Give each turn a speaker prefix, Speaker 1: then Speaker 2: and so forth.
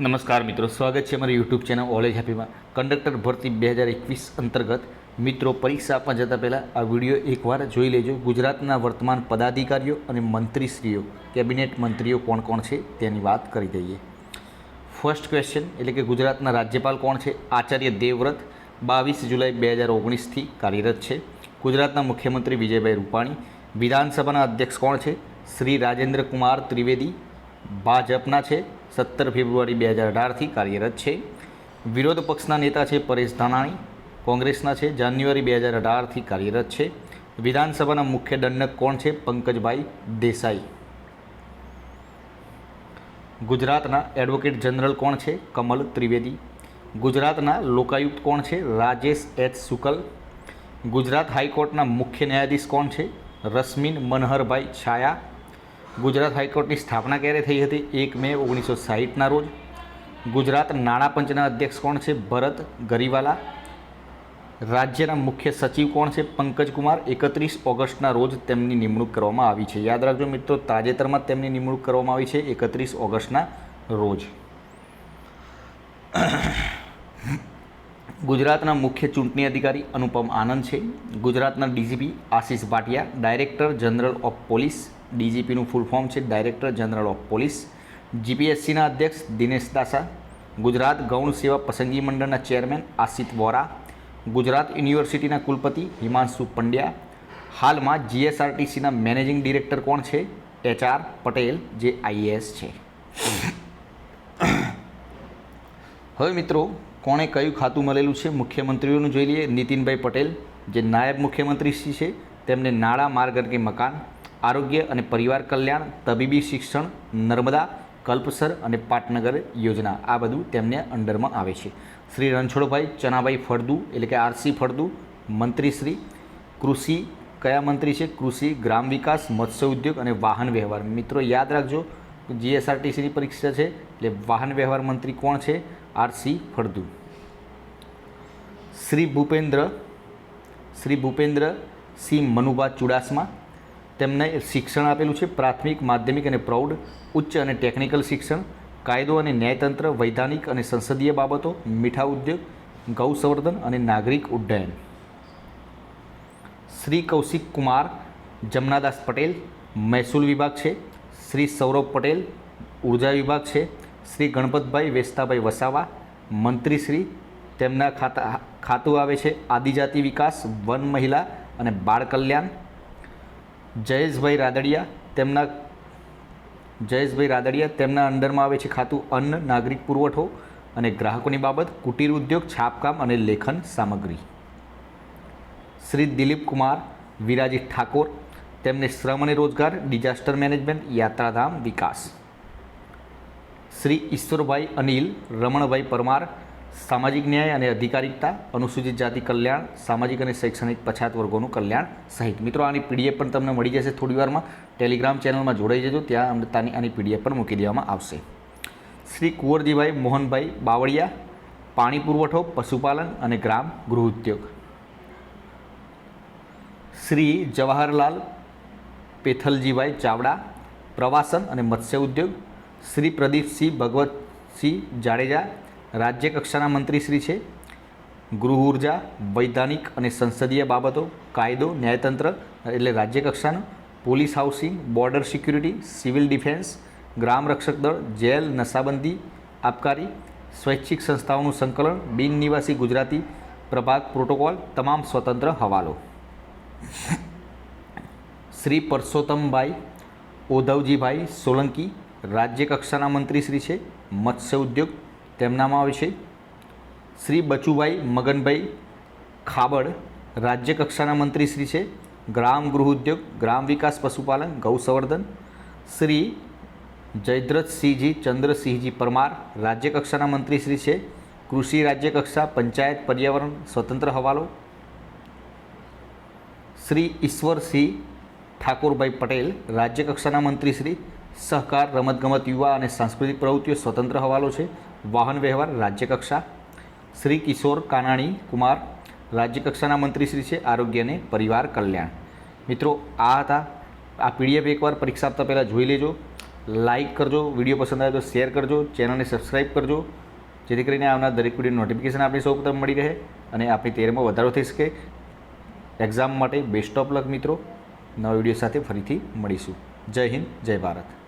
Speaker 1: નમસ્કાર મિત્રો, સ્વાગત છે મારી યુટ્યુબ ચેનલ ઓલેજ હેપીમાં કંડક્ટર ભરતી બે હજાર એકવીસ અંતર્ગત મિત્રો પરીક્ષા આપવા જતાં પહેલાં આ વીડિયો એકવાર જોઈ લેજો. ગુજરાતના વર્તમાન પદાધિકારીઓ અને મંત્રીશ્રીઓ, કેબિનેટ મંત્રીઓ કોણ કોણ છે તેની વાત કરી દઈએ. ફર્સ્ટ ક્વેશ્ચન એટલે કે ગુજરાતના રાજ્યપાલ કોણ છે? આચાર્ય દેવવ્રત, બાવીસ જુલાઈ બે હજાર ઓગણીસથી કાર્યરત છે. ગુજરાતના મુખ્યમંત્રી વિજયભાઈ રૂપાણી, વિધાનસભાના અધ્યક્ષ કોણ છે? શ્રી રાજેન્દ્ર કુમાર ત્રિવેદી, ભાજપના છે. સત્તર ફેબ્રુઆરી બે હજાર અઢારથી કાર્યરત છે. વિરોધ પક્ષના નેતા છે પરેશ ધાનાણી, કોંગ્રેસના છે જાન્યુઆરી બે હજાર અઢારથી કાર્યરત છે. વિધાનસભાના મુખ્ય દંડક કોણ છે? પંકજભાઈ દેસાઈ. ગુજરાતના એડવોકેટ જનરલ કોણ છે? કમલ ત્રિવેદી. ગુજરાતના લોકાયુક્ત કોણ છે? રાજેશ એચ. શુકલ ગુજરાત હાઈકોર્ટના મુખ્ય ન્યાયાધીશ કોણ છે? રશ્મિન મનહરભાઈ છાયા. ગુજરાત હાઈકોર્ટની સ્થાપના ક્યારે થઈ હતી? એક મે ઓગણીસો સાહીઠના રોજ. ગુજરાત નાણાં પંચના અધ્યક્ષ કોણ છે? ભરત ગરીવાલા. રાજ્યના મુખ્ય સચિવ કોણ છે? પંકજ કુમાર. એકત્રીસ ઓગસ્ટના રોજ તેમની નિમણૂક કરવામાં આવી છે. યાદ રાખજો મિત્રો, તાજેતરમાં તેમની નિમણૂક કરવામાં આવી છે, એકત્રીસ ઓગસ્ટના રોજ. ગુજરાતના મુખ્ય ચૂંટણી અધિકારી અનુપમ આનંદ છે. ગુજરાતના DGP Ashish Bhatia, director general of police ડીજીપીનું full form છે ડાયરેક્ટર જનરલ ઓફ પોલીસ જીપીએસસીના અધ્યક્ષ દિનેશ દાસા. ગુજરાત ગૌણ સેવા પસંદગી મંડળના ચેરમેન આસિત વોરા. ગુજરાત યુનિવર્સિટીના કુલપતિ હિમાંશુ પંડ્યા. હાલમાં જીએસઆરટીસીના મેનેજિંગ ડિરેક્ટર કોણ છે? એચઆર પટેલ, જે આઈએએસ છે. હવે મિત્રો, કોણે કયું ખાતું મળેલું છે મુખ્યમંત્રીઓનું જોઈ લઈએ. નીતિનભાઈ પટેલ, જે નાયબ મુખ્યમંત્રી છે, તેમને નાણાં માર્ગ અને મકાન આરોગ્ય અને પરિવાર કલ્યાણ, તબીબી શિક્ષણ, નર્મદા, કલ્પસર અને પાટનગર યોજના. આ બધું તેમને અંડરમાં આવે છે. શ્રી રણછોડભાઈ ચનાભાઈ ફળદુ એટલે કે આરસી ફળદુ, મંત્રીશ્રી, કૃષિ, કયા મંત્રી છે? કૃષિ, ગ્રામ વિકાસ, મત્સ્ય ઉદ્યોગ અને વાહન વ્યવહાર. મિત્રો, યાદ રાખજો જીએસઆરટીસીની પરીક્ષા છે, એટલે વાહન વ્યવહાર મંત્રી કોણ છે? આરસી ફળદુ. શ્રી ભૂપેન્દ્ર શ્રી ભૂપેન્દ્ર સિંહ મનુભા ચુડાસમા તેમને શિક્ષણ આપેલું છે પ્રાથમિક, માધ્યમિક અને પ્રૌઢ, ઉચ્ચ અને ટેકનિકલ શિક્ષણ, કાયદો અને ન્યાયતંત્ર, વૈધાનિક અને સંસદીય બાબતો, મીઠા ઉદ્યોગ ગૌ સંવર્ધન અને નાગરિક ઉડ્ડયન. શ્રી કૌશિક કુમાર, જમનાદાસ પટેલ, મહેસૂલ વિભાગ છે. શ્રી સૌરભ પટેલ, ઊર્જા વિભાગ છે. શ્રી ગણપતભાઈ વેસ્તાભાઈ વસાવા મંત્રીશ્રી તેમના ખાતા, ખાતું આવે છે આદિજાતિ વિકાસ, વન મહિલા અને બાળ કલ્યાણ જયેશભાઈ રાદડિયા તેમના જયેશભાઈ રાદડિયા તેમના અંડરમાં આવે છે ખાતું અન્ન, નાગરિક પુરવઠો અને ગ્રાહકોની બાબત, કુટીર ઉદ્યોગ, છાપકામ અને લેખન સામગ્રી. શ્રી દિલીપ કુમાર, વિરાજી ઠાકોર, તેમને શ્રમ અને રોજગાર, ડિઝાસ્ટર મેનેજમેન્ટ, યાત્રાધામ વિકાસ. શ્રી ઈશ્વરભાઈ અનિલ, રમણભાઈ પરમાર સામાજિક ન્યાય અને અધિકારિકતા, અનુસૂચિત જાતિ કલ્યાણ, સામાજિક અને શૈક્ષણિક પછાત વર્ગોનું કલ્યાણ સહિત. મિત્રો, આની પીડીએફ પણ તમને મળી જશે થોડી વારમાં. ટેલિગ્રામ ચેનલમાં જોડાઈ જજો. ત્યાં અમને તાની આની પીડીએફ પણ મૂકી દેવામાં આવશે. શ્રી કુંવરજીભાઈ મોહનભાઈ બાવળિયા, પાણી પુરવઠો, પશુપાલન અને ગ્રામ ગૃહ ઉદ્યોગ. શ્રી જવાહરલાલ પેથલજીભાઈ ચાવડા, પ્રવાસન અને મત્સ્ય ઉદ્યોગ. શ્રી પ્રદીપસિંહ ભગવતસિંહ જાડેજા રાજ્ય કક્ષાના મંત્રીશ્રી છે. ગૃહ ઊર્જા, વૈધાનિક અને સંસદીય બાબતો, કાયદો, ન્યાયતંત્ર એટલે રાજ્ય કક્ષાનું police housing, border security, civil defence, ગ્રામ રક્ષક દળ, જેલ, નશાબંધી આબકારી સ્વૈચ્છિક સંસ્થાઓનું સંકલન, બિન નિવાસી ગુજરાતી, પ્રભાગ પ્રોટોકોલ, તમામ સ્વતંત્ર હવાલો. શ્રી પરસોત્તમભાઈ ઓધવજીભાઈ સોલંકી રાજ્ય કક્ષાના મંત્રીશ્રી છે. મત્સ્ય ઉદ્યોગ તેમનામાં આવે છે શ્રી બચુભાઈ મગનભાઈ ખાબડ, રાજ્ય કક્ષાના મંત્રીશ્રી છે, ગ્રામ ગૃહ ઉદ્યોગ, ગ્રામ વિકાસ પશુપાલન ગૌ સંવર્ધન શ્રી જયદ્રથસિંહજી ચંદ્રસિંહજી પરમાર, રાજ્ય કક્ષાના મંત્રીશ્રી છે, કૃષિ રાજ્ય કક્ષા, પંચાયત પર્યાવરણ, સ્વતંત્ર હવાલો, શ્રી ઈશ્વરસિંહ ઠાકોરભાઈ પટેલ, રાજ્ય કક્ષાના મંત્રીશ્રી સહકાર રમતગમત યુવા અને સાંસ્કૃતિક પ્રવૃત્તિઓ, સ્વતંત્ર હવાલો છે વાહન વ્યવહાર રાજ્ય કક્ષા શ્રી કિશોર કાનાણી કુમાર, રાજ્યકક્ષાના મંત્રીશ્રી છે, આરોગ્ય અને પરિવાર કલ્યાણ. મિત્રો, આ હતા. આ પીડીએફ એકવાર પરીક્ષા આપતા પહેલાં જોઈ લેજો. લાઇક કરજો, વીડિયો પસંદ આવે તો શેર કરજો ચેનલને સબસ્ક્રાઈબ કરજો, જેથી કરીને આવનાર દરેક વીડિયો નોટિફિકેશન આપણી સૌ પ્રથમ મળી રહે અને આપણી તેરમાં વધારો થઈ શકે. એક્ઝામ માટે બેસ્ટ ઓફ લક મિત્રો. નવા વીડિયો સાથે ફરીથી મળીશું. જય હિન્દ, જય ભારત.